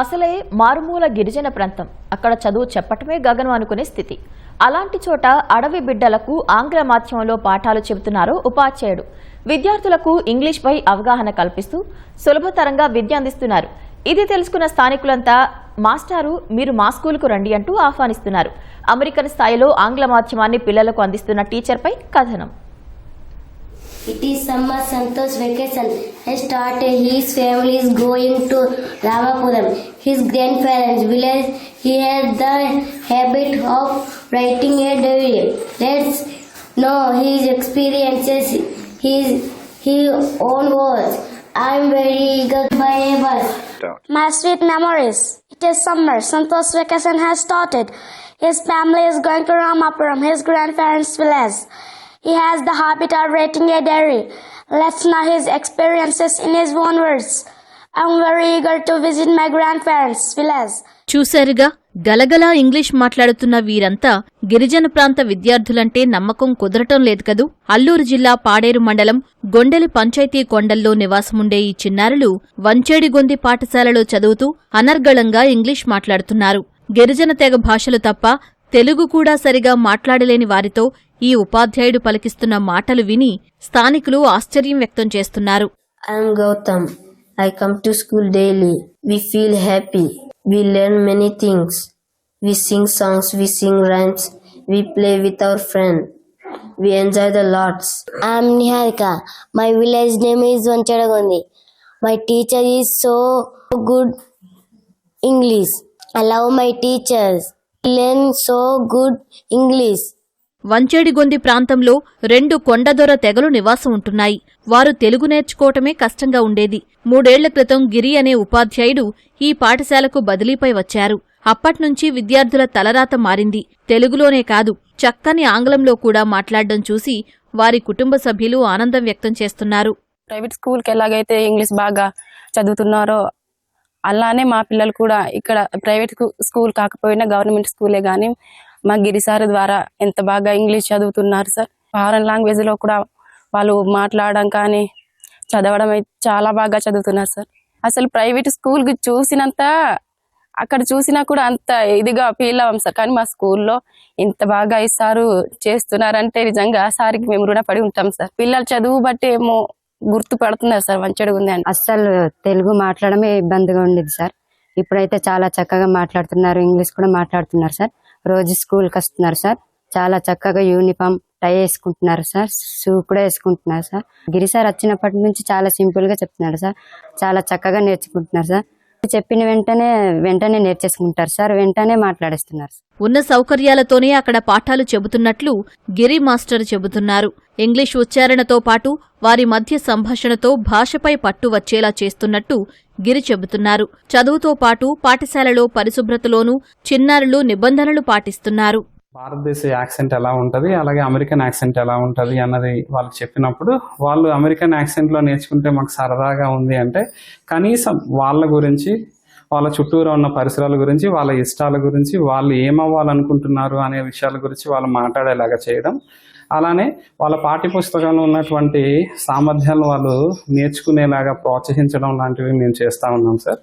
అసలే మారుమూల గిరిజన ప్రాంతం. అక్కడ చదువు చెప్పటమే గగనం అనుకునే స్థితి. అలాంటి చోట అడవి బిడ్డలకు ఆంగ్ల మాధ్యమంలో పాఠాలు చెబుతున్నారు ఉపాధ్యాయుడు. విద్యార్థులకు ఇంగ్లీష్పై అవగాహన కల్పిస్తూ సులభతరంగా విద్య అందిస్తున్నారు. ఇది తెలుసుకున్న స్థానికులంతా మాస్టారు మీరు మా స్కూల్కు రండి అంటూ ఆహ్వానిస్తున్నారు. అమెరికన్ స్థాయిలో ఆంగ్ల మాధ్యమాన్ని పిల్లలకు అందిస్తున్న టీచర్పై కథనం. It is summer Santo's vacation. He started his family is going to Ramapuram, his grandparents' village. He has the habit of writing a diary. Let's know his experiences, his his own words. I'm very eager to buy a bus. My sweet memories. It is summer. Santo's vacation has started. His family is going to Ramapuram, his grandparents' village. He has the habit of writing a diary. Let's know his experiences in his own words. I'm very eager to visit my grandparents' village. చూశారుగా గలగలా English మాట్లాడుతున్న వీరంతా గిరిజన ప్రాంత విద్యార్థులంటే నమ్మకం కుదరటం లేదు కదూ అల్లూరు జిల్లా పాడేరు మండలం గొండెలి పంచాయతీ కొండల్లో నివాసముండే ఈ చిన్నారులు వంచేడిగొంది పాఠశాలలో చదువుతూ అనర్గళంగా ఇంగ్లీష్ మాట్లాడుతున్నారు గిరిజన తెగ భాషలు తప్ప తెలుగు కూడా సరిగా మాట్లాడలేని వారితో ఈ ఉపాధ్యాయుడు పలికిస్తున్న మాటలు విని స్థానికులు ఆశ్చర్యం వ్యక్తం చేస్తున్నారు. Gautam. I come to school daily. We feel happy. We learn many things. We sing songs we sing rhymes. We play with our friend. We enjoy the lots I'm Niharika. My village name is Vanchadagondi. My teacher is so good English. I love my teachers. Learn so good English. Vanchedigondi ప్రాంతంలో రెండు కొండదొర తెగలు నివాసం ఉంటున్నాయి. వారు తెలుగు నేర్చుకోవటమే కష్టంగా ఉండేది. మూడేళ్ళ క్రితం గిరి అనే ఉపాధ్యాయుడు ఈ పాఠశాలకు బదిలీపై వచ్చారు. అప్పట్నుంచి విద్యార్థుల తలరాత మారింది. తెలుగులోనే కాదు చక్కని ఆంగ్లంలో కూడా మాట్లాడడం చూసి వారి కుటుంబ సభ్యులు ఆనందం వ్యక్తం చేస్తున్నారు. ప్రైవేట్ స్కూల్కి ఎలాగైతే ఇంగ్లీష్ బాగా చదువుతున్నారో అలానే మా పిల్లలు కూడా ఇక్కడ ప్రైవేట్ స్కూల్ కాకపోయినా గవర్నమెంట్ స్కూలే కానీ మా గిరిసార్ ద్వారా ఎంత బాగా ఇంగ్లీష్ చదువుతున్నారు సార్. ఫారెన్ లాంగ్వేజ్లో కూడా వాళ్ళు మాట్లాడడం కానీ చదవడం అయితే చాలా బాగా చదువుతున్నారు సార్. అసలు ప్రైవేట్ స్కూల్కి చూసినంత అక్కడ చూసినా కూడా అంత ఇదిగా ఫీల్ అవ్వం సార్. కానీ మా స్కూల్లో ఇంత బాగా ఇస్తారు చేస్తున్నారంటే నిజంగా సార్కి మేము రుణపడి ఉంటాం సార్. పిల్లల చదువు బట్టి ఏమో గుర్తుపడుతున్నారు సార్ మంచిగా ఉంది అని. అస్సలు తెలుగు మాట్లాడమే ఇబ్బందిగా ఉండేది సార్. ఇప్పుడైతే చాలా చక్కగా మాట్లాడుతున్నారు ఇంగ్లీష్ కూడా మాట్లాడుతున్నారు సార్. రోజు స్కూల్కి వస్తున్నారు సార్. చాలా చక్కగా యూనిఫామ్ టై వేసుకుంటున్నారు సార్. షూ కూడా వేసుకుంటున్నారు సార్. గిరి సార్ వచ్చినప్పటి నుంచి చాలా సింపుల్గా చెప్తున్నారు సార్. చాలా చక్కగా నేర్చుకుంటున్నారు సార్. చెప్పిన వెంటనే వెంటనే నేర్చేసుకుంటారు సార్. వెంటనే మాట్లాడేస్తున్నారు ఉన్న సౌకర్యాలతోనే అక్కడ పాఠాలు చెబుతున్నట్లు గిరి మాస్టర్ చెబుతున్నారు. ఇంగ్లీష్ ఉచ్చారణతో పాటు వారి మధ్య సంభాషణతో భాషపై పట్టు వచ్చేలా చేస్తున్నట్టు గిరి చెబుతున్నారు. చదువుతో పాటు పాఠశాలలో పరిశుభ్రతలోనూ చిన్నారులు నిబంధనలు పాటిస్తున్నారు. భారతదేశ యాక్సెంట్ ఎలా ఉంటుంది? అలాగే అమెరికన్ యాక్సెంట్ ఎలా ఉంటుంది అన్నది వాళ్ళు చెప్పినప్పుడు వాళ్ళు అమెరికన్ యాక్సెంట్లో నేర్చుకుంటే మాకు సరదాగా ఉంది అంటే కనీసం వాళ్ళ గురించి వాళ్ళ చుట్టూరా ఉన్న పరిసరాల గురించి వాళ్ళ ఇష్టాల గురించి వాళ్ళు ఏమవ్వాలనుకుంటున్నారు అనే విషయాల గురించి వాళ్ళు మాట్లాడేలాగా చేయడం అలానే వాళ్ళ పాఠ్య పుస్తకంలో ఉన్నటువంటి సామర్థ్యాలను వాళ్ళు నేర్చుకునేలాగా ప్రోత్సహించడం లాంటివి మేము చేస్తూ ఉన్నాం సార్.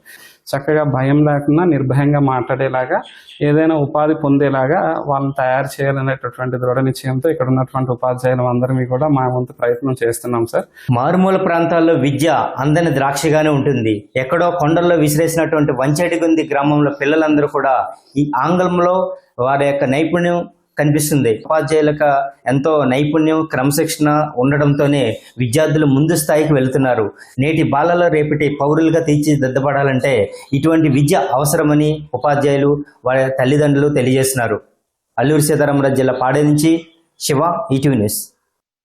చక్కగా భయం లేకుండా నిర్భయంగా మాట్లాడేలాగా ఏదైనా ఉపాధి పొందేలాగా వాళ్ళని తయారు చేయాలనేటటువంటి దృఢ నిశ్చయంతో ఇక్కడ ఉన్నటువంటి ఉపాధ్యాయులు అందరినీ కూడా మా వంతు ప్రయత్నం చేస్తున్నాం సార్. మారుమూల ప్రాంతాల్లో విద్య అందని ద్రాక్షగానే ఉంటుంది. ఎక్కడో కొండల్లో విసిరేసినటువంటి వంచడిగుంది గ్రామంలో పిల్లలందరూ కూడా ఈ ఆంగ్లంలో వారి యొక్క నైపుణ్యం కనిపిస్తుంది. ఉపాధ్యాయులకు ఎంతో నైపుణ్యం క్రమశిక్షణ ఉండడంతోనే విద్యార్థులు ముందు స్థాయికి వెళ్తున్నారు. నేటి బాలలో రేపటి పౌరులుగా తీర్చిదిద్దబడాలంటే ఇటువంటి విద్య అవసరమని ఉపాధ్యాయులు వారి తల్లిదండ్రులు తెలియజేస్తున్నారు. అల్లూరి సీతారామరాజు జిల్లా పాడే నుంచి శివ ఈటీవీ న్యూస్.